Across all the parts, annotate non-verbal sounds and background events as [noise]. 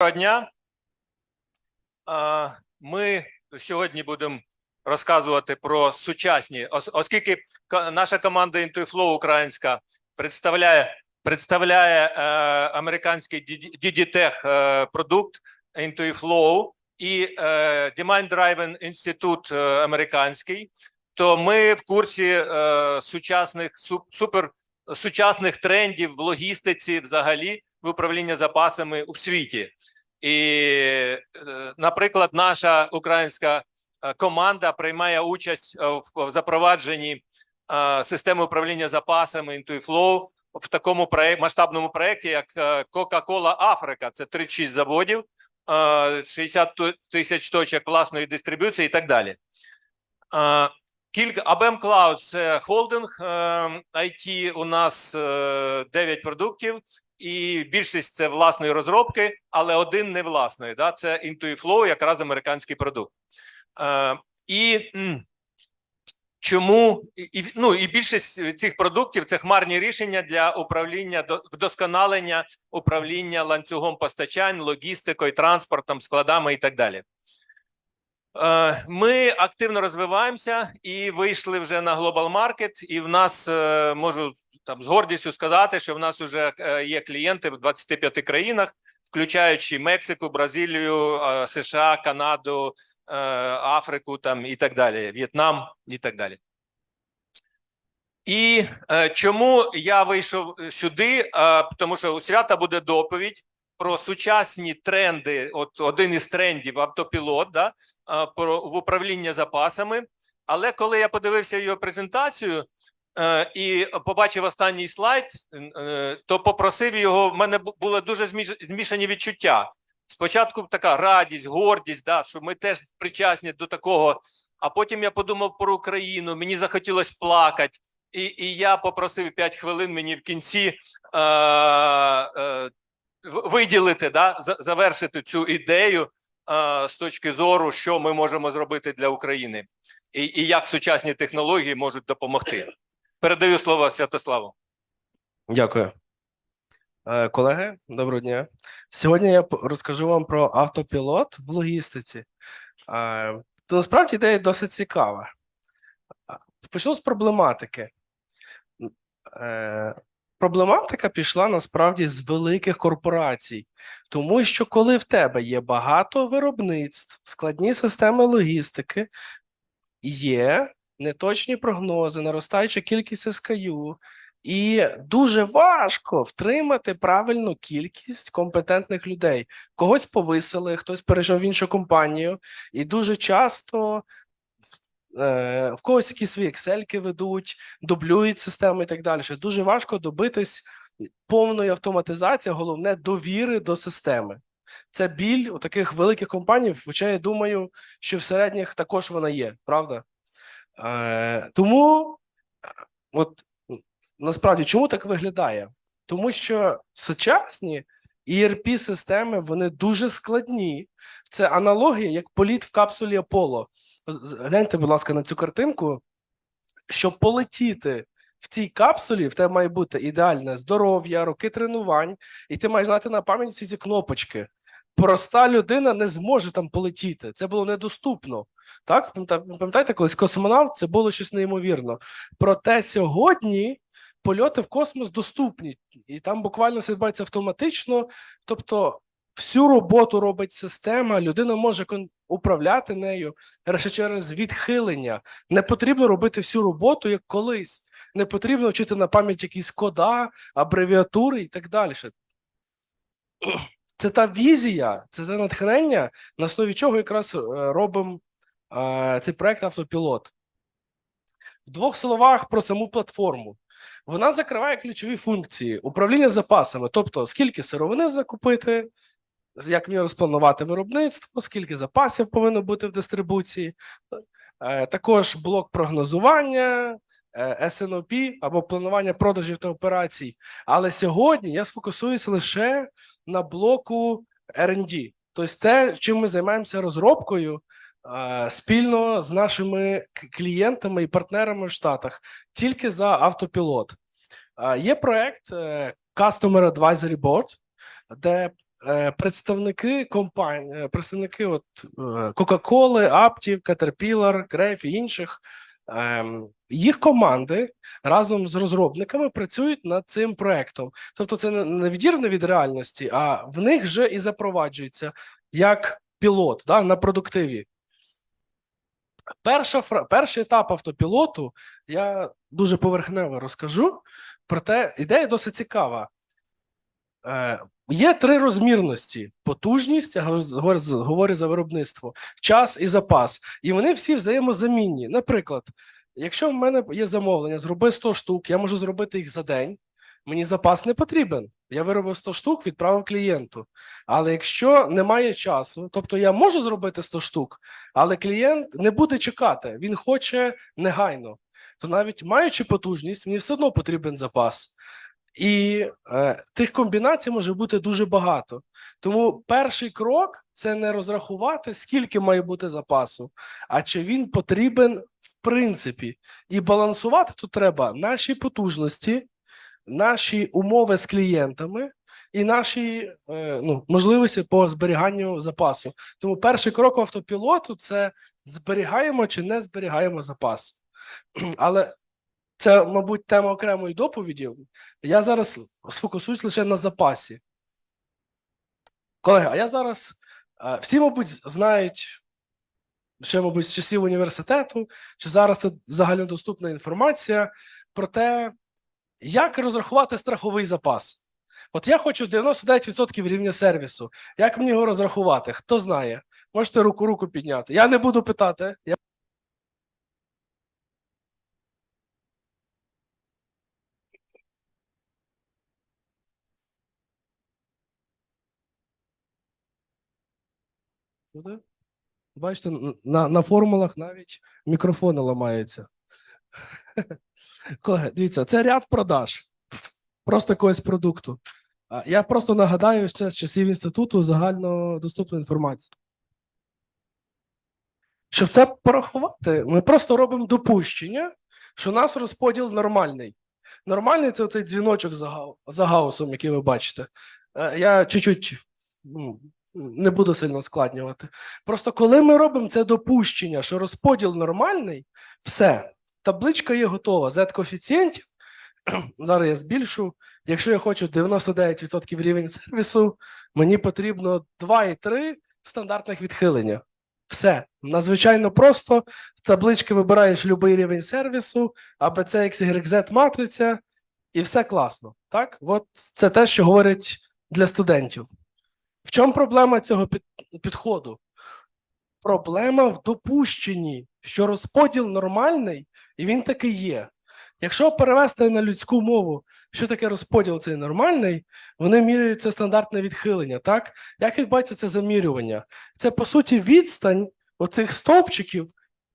Доброго дня. Ми сьогодні будемо розказувати про сучасні, ос- оскільки наша команда IntuiFlow українська представляє, представляє е, американський DigiTech е, продукт IntuiFlow і е, Demand Driven інститут е, американський, то ми в курсі сучасних су- супер сучасних трендів в логістиці взагалі в управлінні запасами у світі. І, е, наприклад, наша українська е, команда приймає участь е, в запровадженні системи управління запасами IntuiFlow в такому масштабному проєкті, як Coca-Cola Африка. Це 36 заводів, е, 60 тисяч точок власної дистриб'юції і так далі. Кілька ABM Cloud – це холдинг IT. У нас е, 9 продуктів, і більшість це власної розробки, але один не власної. Да? Це IntuiFlow, якраз американський продукт. Е, і чому і, ну, і більшість цих продуктів це хмарні рішення для управління до- вдосконалення управління ланцюгом постачань, логістикою, транспортом, складами і так далі. Е, Ми активно розвиваємося і вийшли вже на Global Market, і в нас е, можу там з гордістю сказати, що в нас вже е, є клієнти в 25 країнах, включаючи Мексику, Бразилію, США, Канаду, Африку там і так далі, В'єтнам і так далі. І чому я вийшов сюди? Тому що у свята буде доповідь про сучасні тренди. От один із трендів автопілот, да, про в управління запасами. Але коли я подивився його презентацію е, і побачив останній слайд, е, то попросив його. В мене бу- було дуже зміш- змішані відчуття. Спочатку така радість, гордість, да, що ми теж причасні до такого. А потім я подумав про Україну. Мені захотілося плакати, і, і я попросив 5 хвилин мені в кінці е, виділити, да, завершити цю ідею е, з точки зору, що ми можемо зробити для України, і, і як сучасні технології можуть допомогти. Передаю слово Святославу. Дякую. Е, Колеги, доброго дня. Сьогодні я розкажу вам про автопілот в логістиці. Е, То насправді ідея досить цікава. Почну з проблематики. Проблематика пішла насправді з великих корпорацій, тому що коли в тебе є багато виробництв, складні системи логістики, є неточні прогнози, наростаюча кількість SKU, і дуже важко втримати правильну кількість компетентних людей. Когось повисили, хтось перейшов в іншу компанію, і дуже часто е, в когось якісь свої ексельки ведуть, дублюють системи і так далі. Дуже важко добитись повної автоматизації, головне довіри до системи. Це біль у таких великих компаній, хоча я думаю, що в середніх також вона є, правда? Е, тому е, от насправді чому так виглядає? Тому що сучасні erp системи вони дуже складні. Це аналогія, як політ в капсулі Аполло. Гляньте, будь ласка, на цю картинку. Щоб полетіти в цій капсулі, в тебе має бути ідеальне здоров'я, роки тренувань, і ти маєш знати на пам'ять всі ці кнопочки. Проста людина не зможе там полетіти. Це було недоступно. Так, Пам'ята- пам'ятаєте, колись космонавт це було щось неймовірно. Проте сьогодні польоти в космос доступні, і там буквально все відбувається автоматично. Тобто, всю роботу робить система, людина може управляти нею лише через відхилення. Не потрібно робити всю роботу як колись. Не потрібно вчити на пам'ять якісь кода, абревіатури і так далі. Це та візія, це те натхнення, на основі чого якраз е, робимо е, цей проект автопілот. В двох словах про саму платформу. Вона закриває ключові функції управління запасами, тобто скільки сировини закупити, як мені розпланувати виробництво, скільки запасів повинно бути в дистрибуції, Е, також блок прогнозування, е, SNOP або планування продажів та операцій. Але сьогодні я сфокусуюся лише на блоку R&D, тобто те, чим ми займаємося розробкою е, спільно з нашими клієнтами і партнерами в Штатах, тільки за автопілот. Е, Є проект е, Customer Advisory Board, де е, представники компаній, представники от е, Coca-Cola, Aptiv, Caterpillar, Gref і інших. ем, Їх команди разом з розробниками працюють над цим проектом. Тобто, це не- відірвано від реальності, а в них вже і запроваджується як пілот да, на продуктиві. Перша, перший етап автопілоту я дуже поверхнево розкажу. Проте ідея досить цікава. Є три розмірності: потужність, я говорю за виробництво, час і запас. І вони всі взаємозамінні. Наприклад, якщо в мене є замовлення, зроби 100 штук, я можу зробити їх за день. Мені запас не потрібен. Я виробив 100 штук, відправив клієнту. Але якщо немає часу, тобто я можу зробити 100 штук, але клієнт не буде чекати, він хоче негайно. То навіть маючи потужність, мені все одно потрібен запас. І е, тих комбінацій може бути дуже багато. Тому перший крок це не розрахувати, скільки має бути запасу, а чи він потрібен в принципі. І балансувати тут треба наші потужності, наші умови з клієнтами і наші е, ну, можливості по зберіганню запасу. Тому перший крок автопілоту це зберігаємо чи не зберігаємо запас. [clears throat] Але це, мабуть, тема окремої доповіді. Я зараз сфокусуюсь лише на запасі. Колеги, а я зараз е, всі, мабуть, знають, ще, мабуть, з часів університету, чи зараз це загальнодоступна інформація про те, як розрахувати страховий запас. От я хочу 99% рівня сервісу. Як мені його розрахувати? Хто знає? Можете руку руку підняти. Я не буду питати. Я... Буде? Бачите, на, на формулах навіть мікрофони ламаються. Колеги, дивіться, це ряд продаж. Просто якогось продукту. Я просто нагадаю ще з часів інституту загальнодоступну інформацію. Щоб це порахувати, ми просто робимо допущення, що у нас розподіл нормальний. Нормальний це цей дзвіночок за, за гаусом, який ви бачите. Е, Я чуть-чуть ну, не буду сильно складнювати. Просто коли ми робимо це допущення, що розподіл нормальний, все, табличка є готова. Z-коефіцієнтів, [clears throat] зараз я збільшу. Якщо я хочу 99% рівень сервісу, мені потрібно 2,3 стандартних відхилення. Все. Надзвичайно просто. Таблички вибираєш будь-який рівень сервісу, ABC, XYZ матриця, і все класно. Так? От це те, що говорять для студентів. В чому проблема цього підходу? Проблема в допущенні, що розподіл нормальний, і він таки є. Якщо перевести на людську мову, що таке розподіл цей нормальний, вони міряють це стандартне відхилення. Так? Як відбувається це замірювання? Це по суті відстань оцих стовпчиків,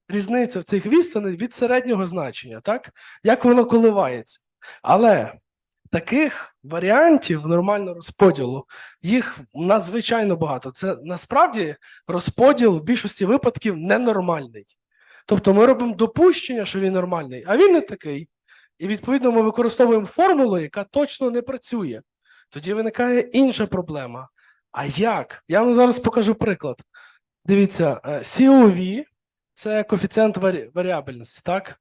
різниця в цих відстаней від середнього значення, так? Як воно коливається. Але таких варіантів нормального розподілу їх надзвичайно багато. Це насправді розподіл в більшості випадків ненормальний. Тобто ми робимо допущення, що він нормальний, а він не такий. І відповідно ми використовуємо формулу, яка точно не працює. Тоді виникає інша проблема. А як? Я вам зараз покажу приклад. Дивіться, е, COV – це коефіцієнт варі- варіабельності, так?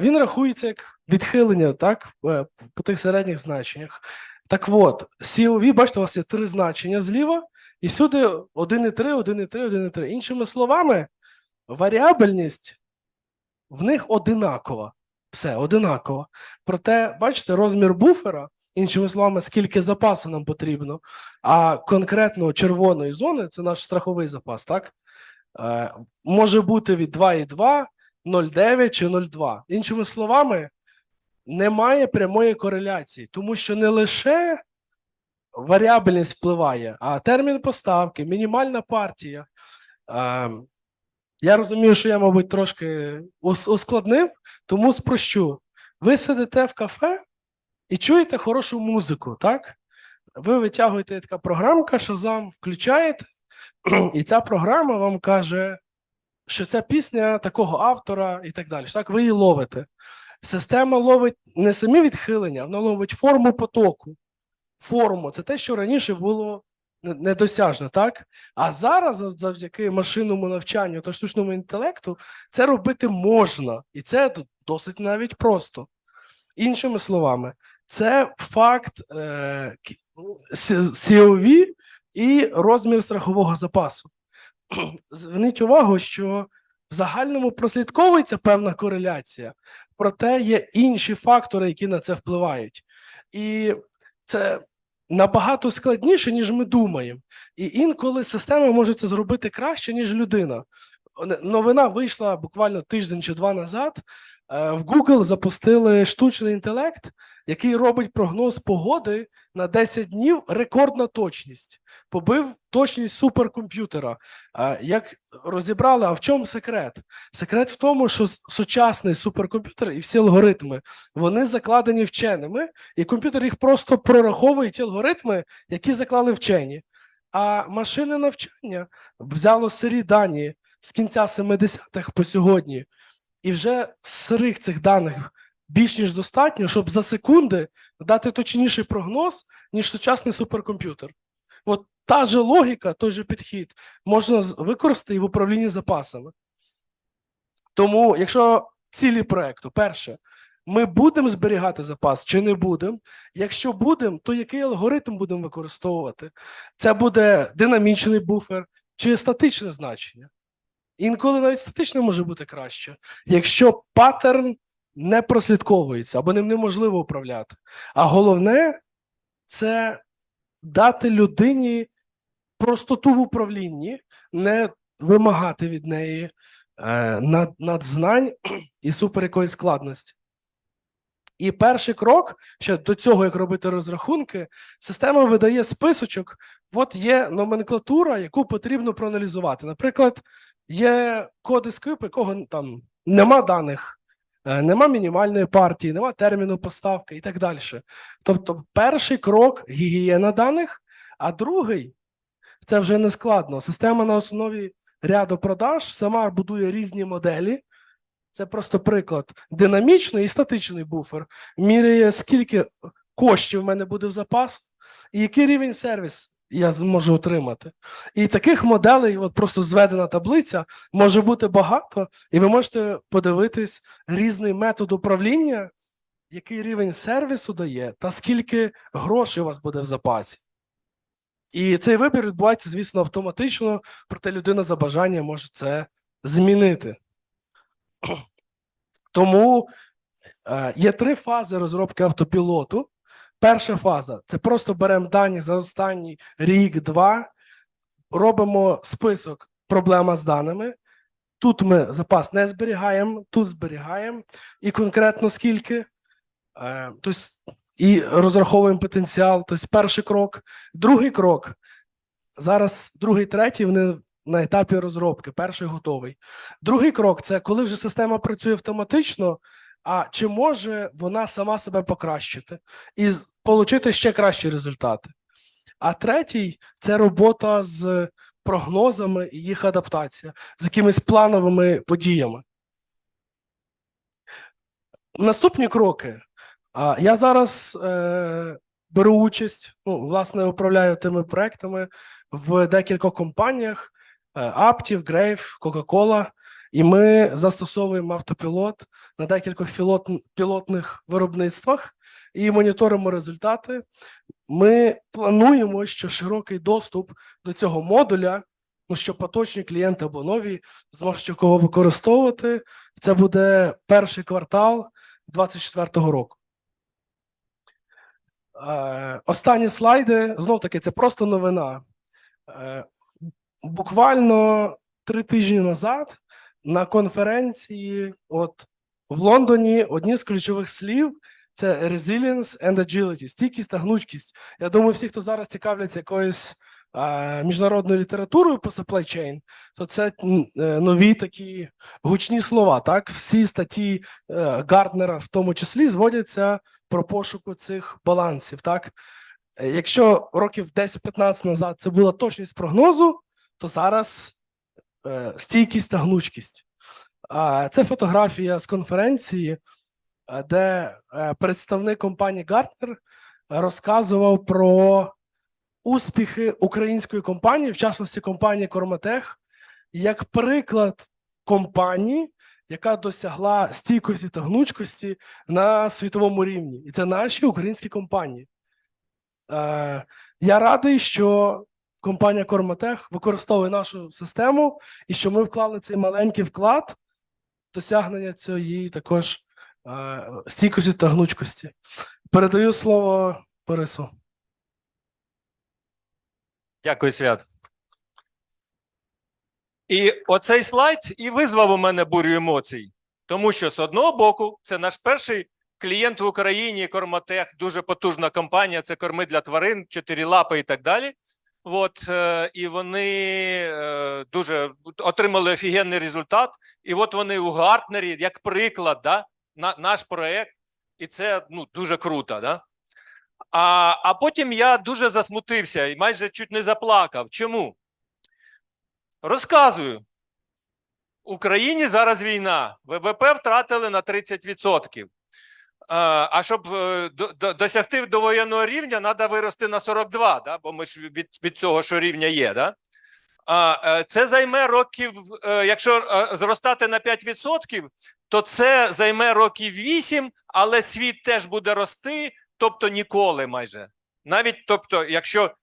Він рахується як відхилення, так, е, по тих середніх значеннях. Так от, COV, бачите, у вас є три значення зліва, і сюди 1,3, 1,3, 1,3. Іншими словами, варіабельність в них одинакова. Все, одинаково. Проте, бачите, розмір буфера, іншими словами, скільки запасу нам потрібно, а конкретно червоної зони це наш страховий запас, так? Е, може бути від 2,2, 0,9 чи 0,2. Іншими словами, немає прямої кореляції, тому що не лише варіабельність впливає, а термін поставки, мінімальна партія. Е, я розумію, що я, мабуть, трошки ускладнив, тому спрощу. Ви сидите в кафе і чуєте хорошу музику, так? Ви витягуєте така програмка Shazam, включаєте, і ця програма вам каже, що ця пісня такого автора і так далі. Так, ви її ловите. Система ловить не самі відхилення, вона ловить форму потоку. Форму це те, що раніше було не- недосяжна, так? А зараз, завдяки машинному навчанню та штучному інтелекту, це робити можна, і це досить навіть просто. Іншими словами, це факт е, COV і розмір страхового запасу. Зверніть увагу, що в загальному прослідковується певна кореляція, проте є інші фактори, які на це впливають. І це набагато складніше, ніж ми думаємо. І інколи система може це зробити краще, ніж людина. Новина вийшла буквально тиждень чи два назад. Е, В Google запустили штучний інтелект, який робить прогноз погоди на 10 днів рекордна точність. Побив точність суперкомп'ютера. Як розібрали, а в чому секрет? Секрет в тому, що сучасний суперкомп'ютер і всі алгоритми вони закладені вченими, і комп'ютер їх просто прораховує ті алгоритми, які заклали вчені. А машини навчання взяло сирі дані з кінця 70-х по сьогодні, і вже з сирих цих даних більш ніж достатньо, щоб за секунди дати точніший прогноз, ніж сучасний суперкомп'ютер. От та же логіка, той же підхід можна використати і в управлінні запасами. Тому, якщо цілі проекту, перше, ми будемо зберігати запас чи не будемо. Якщо будемо, то який алгоритм будемо використовувати? Це буде динамічний буфер чи статичне значення. Інколи навіть статично може бути краще, якщо паттерн не прослідковується або ним неможливо управляти. А головне це дати людині простоту в управлінні, не вимагати від неї е, над, надзнань [clears throat] і супер якоїсь складності. І перший крок ще до цього, як робити розрахунки, система видає списочок. От є номенклатура, яку потрібно проаналізувати. Наприклад, є коди скрип, якого там нема даних, е, нема мінімальної партії, нема терміну поставки і так далі. Тобто, перший крок гігієна даних, а другий це вже не складно. Система на основі ряду продаж сама будує різні моделі. Це просто приклад. Динамічний і статичний буфер міряє, скільки коштів в мене буде в запас, і який рівень сервіс я зможу отримати. І таких моделей, от просто зведена таблиця, може бути багато, і ви можете подивитись різний метод управління, який рівень сервісу дає, та скільки грошей у вас буде в запасі. І цей вибір відбувається, звісно, автоматично, проте людина за бажанням може це змінити. [clears throat] Тому е, є три фази розробки автопілоту. Перша фаза це просто беремо дані за останній рік-два, робимо список проблема з даними. Тут ми запас не зберігаємо, тут зберігаємо, і конкретно скільки. Тобто, і розраховуємо потенціал. Тобто, перший крок. Другий крок. Зараз другий, третій, вони на етапі розробки, перший готовий. Другий крок це коли вже система працює автоматично, а чи може вона сама себе покращити і отримати ще кращі результати. А третій це робота з прогнозами і їх адаптація, з якимись плановими подіями. Наступні кроки. Я зараз е, беру участь, ну, власне, управляю тими проектами в декількох компаніях: е, Aptiv, Grave, Coca-Cola. І ми застосовуємо автопілот на декількох пілот, пілотних виробництвах і моніторимо результати. Ми плануємо, що широкий доступ до цього модуля, ну що поточні клієнти або нові зможуть його використовувати. Це буде перший квартал 2024 року. Е, останні слайди знов таки це просто новина. Буквально три тижні назад на конференції, от в Лондоні, одні з ключових слів це resilience and agility, стійкість та гнучкість. Я думаю, всі, хто зараз цікавляться якоюсь міжнародною літературою по supply chain, то це е, нові такі гучні слова. Так, всі статті е, Гартнера, в тому числі, зводяться про пошуку цих балансів. Так, Е, якщо років 10-15 назад це була точність прогнозу, то зараз е, стійкість та гнучкість. А, Це фотографія з конференції, е, де е, представник компанії Gartner розказував про успіхи української компанії, в частності компанії Корматех, як приклад компанії, яка досягла стійкості та гнучкості на світовому рівні. І це наші українські компанії. Е, я радий, що компанія Корматех використовує нашу систему і що ми вклали цей маленький вклад досягнення цієї також е, стійкості та гнучкості. Передаю слово Борису. Дякую, Свят. І оцей слайд і визвав у мене бурю емоцій. Тому що з одного боку, це наш перший клієнт в Україні, Корматех, дуже потужна компанія, це корми для тварин, чотири лапи і так далі. От, е, і вони е, дуже отримали офігенний результат. І от вони у Гартнері, як приклад, да, на, наш проект, і це ну, дуже круто. Да? А, а потім я дуже засмутився і майже чуть не заплакав. Чому? Розказую. Україні зараз війна. ВВП втратили на 30%. А, щоб е, до- до- досягти довоєнного рівня, треба вирости на 42, да? бо ми ж від, від цього, що рівня є. Да? А, е, це займе років, е, якщо зростати на 5%, то це займе років 8, але світ теж буде рости, тобто ніколи майже. Навіть тобто, якщо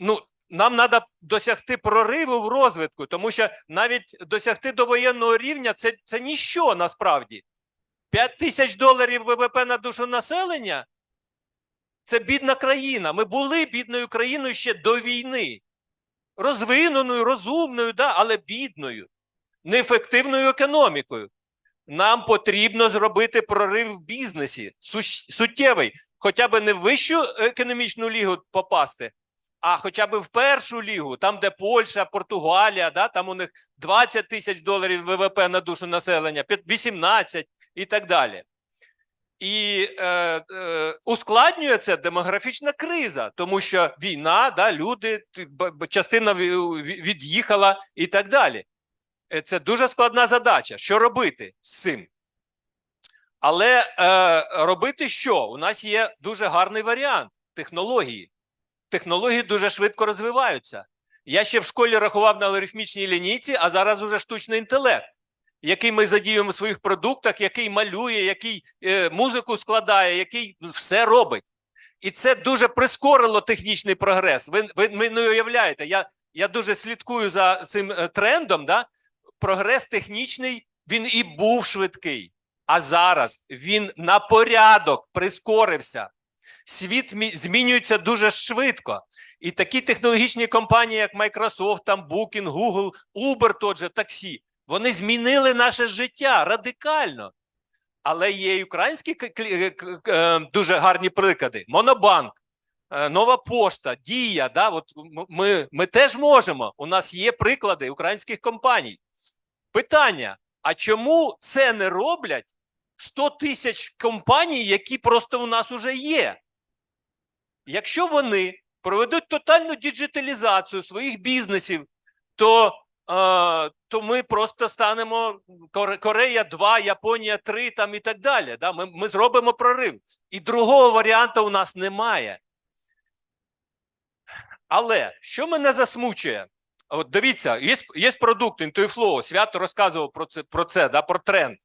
ну, нам треба досягти прориву в розвитку, тому що навіть досягти довоєнного рівня це, це ніщо насправді. 5 тисяч доларів ВВП на душу населення це бідна країна. Ми були бідною країною ще до війни. Розвиненою, розумною, да, але бідною, неефективною економікою. Нам потрібно зробити прорив в бізнесі суттєвий, хоча б не в вищу економічну лігу попасти, а хоча б в першу лігу, там, де Польща, Португалія, да, там у них 20 тисяч доларів ВВП на душу населення, 18 і так далі. І е, е, ускладнює це демографічна криза, тому що війна, да, люди, частина ві- ві- від'їхала і так далі. Е, Це дуже складна задача. Що робити з цим? Але е, робити що? У нас є дуже гарний варіант технології. Технології дуже швидко розвиваються. Я ще в школі рахував на логарифмічній лінійці, а зараз уже штучний інтелект, який ми задіюємо в своїх продуктах, який малює, який е, музику складає, який все робить. І це дуже прискорило технічний прогрес. Ви, ви, ви не уявляєте, я, я дуже слідкую за цим е, трендом. Да? Прогрес технічний він і був швидкий, а зараз він на порядок прискорився. Світ змінюється дуже швидко. І такі технологічні компанії, як Microsoft, там Booking, Google, Uber, тот же таксі, вони змінили наше життя радикально. Але є і українські к- е, дуже гарні приклади. Монобанк, е, Нова пошта, Дія. Да? От ми, ми теж можемо. У нас є приклади українських компаній. Питання: а чому це не роблять 100 тисяч компаній, які просто у нас уже є? Якщо вони проведуть тотальну діджиталізацію своїх бізнесів, то, е, то ми просто станемо Корея 2, Японія 3 там і так далі. Да? Ми, ми зробимо прорив. І другого варіанту у нас немає. Але що мене засмучує? От дивіться, є, є продукт Intuiflow, Свято розказував про це, про це, да, про тренд.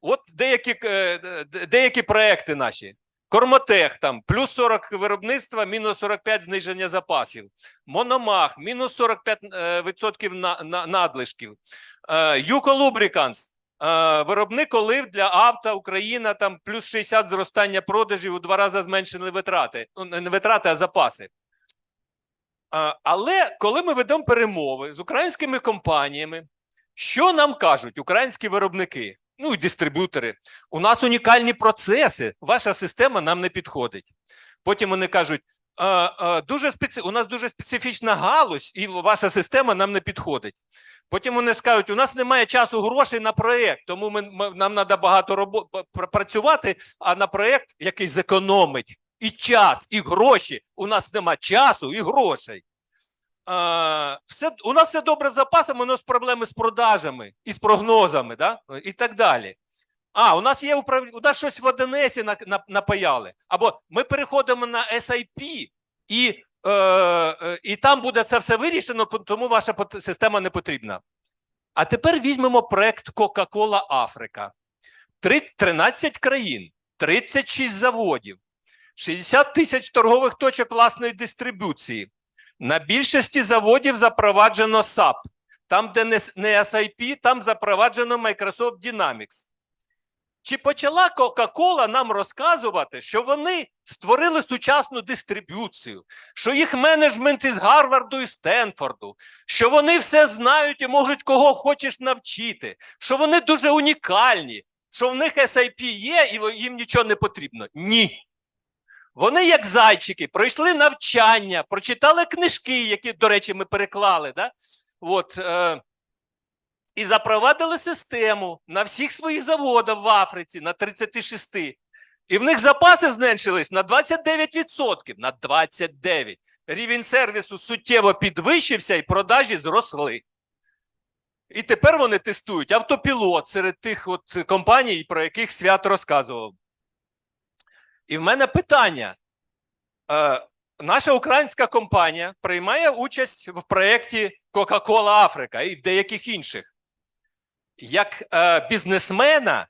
От деякі, е, деякі проекти наші. Кормотех там плюс 40 виробництва, мінус 45 зниження запасів. Мономах, мінус 45 е, відсотків на, на, надлишків. Е, Юко Лубриканс, е, виробник олив для авто Україна, там плюс 60 зростання продажів, у два рази зменшили витрати. Ну, не витрати, а запаси. Але коли ми ведемо перемови з українськими компаніями, що нам кажуть українські виробники, ну і дистриб'ютори, у нас унікальні процеси, ваша система нам не підходить. Потім вони кажуть, дуже специ... у нас дуже специфічна галузь, і ваша система нам не підходить. Потім вони скажуть, у нас немає часу грошей на проєкт, тому ми, ми- нам треба багато робо... працювати, а на проєкт, який зекономить і час, і гроші. У нас нема часу і грошей. Все, у нас все добре з запасами, у нас проблеми з продажами і з прогнозами, да? і так далі. А, у нас є управ... у нас щось в на, напаяли. Або ми переходимо на SIP і е, е, і там буде це все вирішено, тому ваша система не потрібна. А тепер візьмемо проект Coca-Cola Африка. 13 країн, 36 заводів, 60 тисяч торгових точок власної дистрибуції. На більшості заводів запроваджено SAP. Там, де не, SIP, там запроваджено Microsoft Dynamics. Чи почала Coca-Cola нам розказувати, що вони створили сучасну дистриб'юцію, що їх менеджмент із Гарварду і Стенфорду, що вони все знають і можуть кого хочеш навчити, що вони дуже унікальні, що в них SIP є і їм нічого не потрібно? Ні. Вони, як зайчики, пройшли навчання, прочитали книжки, які, до речі, ми переклали. Да? От, е, і запровадили систему на всіх своїх заводах в Африці на 36. І в них запаси зменшились на 29%. На 29%. Рівень сервісу суттєво підвищився і продажі зросли. І тепер вони тестують автопілот серед тих от компаній, про яких свят розказував. І в мене питання. Е, наша українська компанія приймає участь в проєкті Coca-Cola Африка і в деяких інших. Як е, бізнесмена,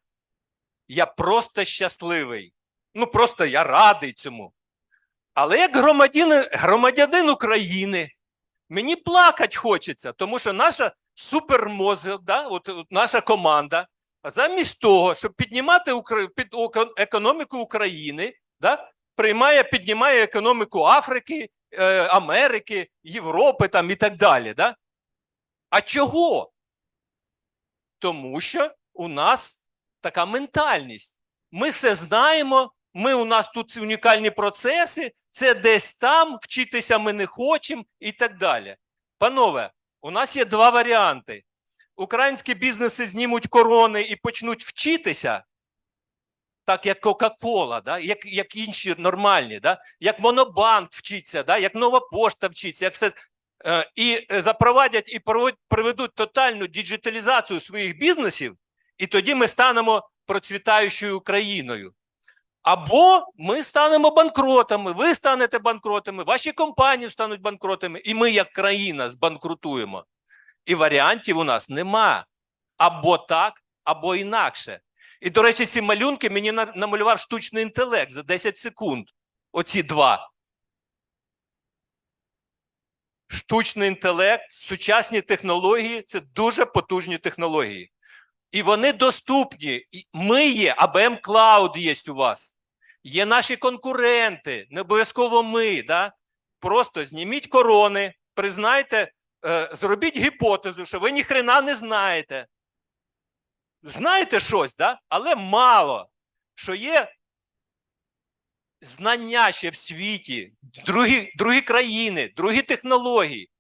я просто щасливий. Ну, просто я радий цьому. Але як громадянин, громадянин України, мені плакати хочеться, тому що наша супермозок, да, от, от наша команда, замість того, щоб піднімати під, економіку України, да, приймає, піднімає економіку Африки, е, Америки, Європи там, і так далі. Да? А чого? Тому що у нас така ментальність. Ми все знаємо, ми у нас тут унікальні процеси, це десь там, вчитися ми не хочемо і так далі. Панове, у нас є два варіанти. Українські бізнеси знімуть корони і почнуть вчитися, так як Кока-Кола, да? як, як інші нормальні, да? як Монобанк вчиться, да? як Нова Пошта вчиться, як все. Е, і запровадять і проведуть тотальну діджиталізацію своїх бізнесів, і тоді ми станемо процвітаючою країною. Або ми станемо банкротами, ви станете банкротами, ваші компанії стануть банкротами, і ми, як країна, збанкрутуємо. І варіантів у нас нема. Або так, або інакше. І, до речі, ці малюнки мені намалював штучний інтелект за 10 секунд. Оці два. Штучний інтелект, сучасні технології це дуже потужні технології. І вони доступні. Ми є, АБМ Клауд є у вас. Є наші конкуренти, не обов'язково ми. Да? Просто зніміть корони, признайте, зробіть гіпотезу, що ви ніхрена не знаєте. Знаєте щось, да? але мало. Що є знання ще в світі, другі, другі країни, другі технології.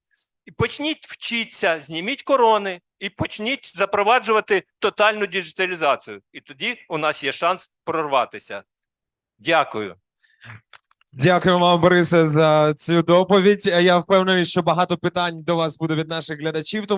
І почніть вчитися, зніміть корони і почніть запроваджувати тотальну діджиталізацію. І тоді у нас є шанс прорватися. Дякую. Дякую вам, Борисе, за цю доповідь. Я впевнений, що багато питань до вас буде від наших глядачів. Тому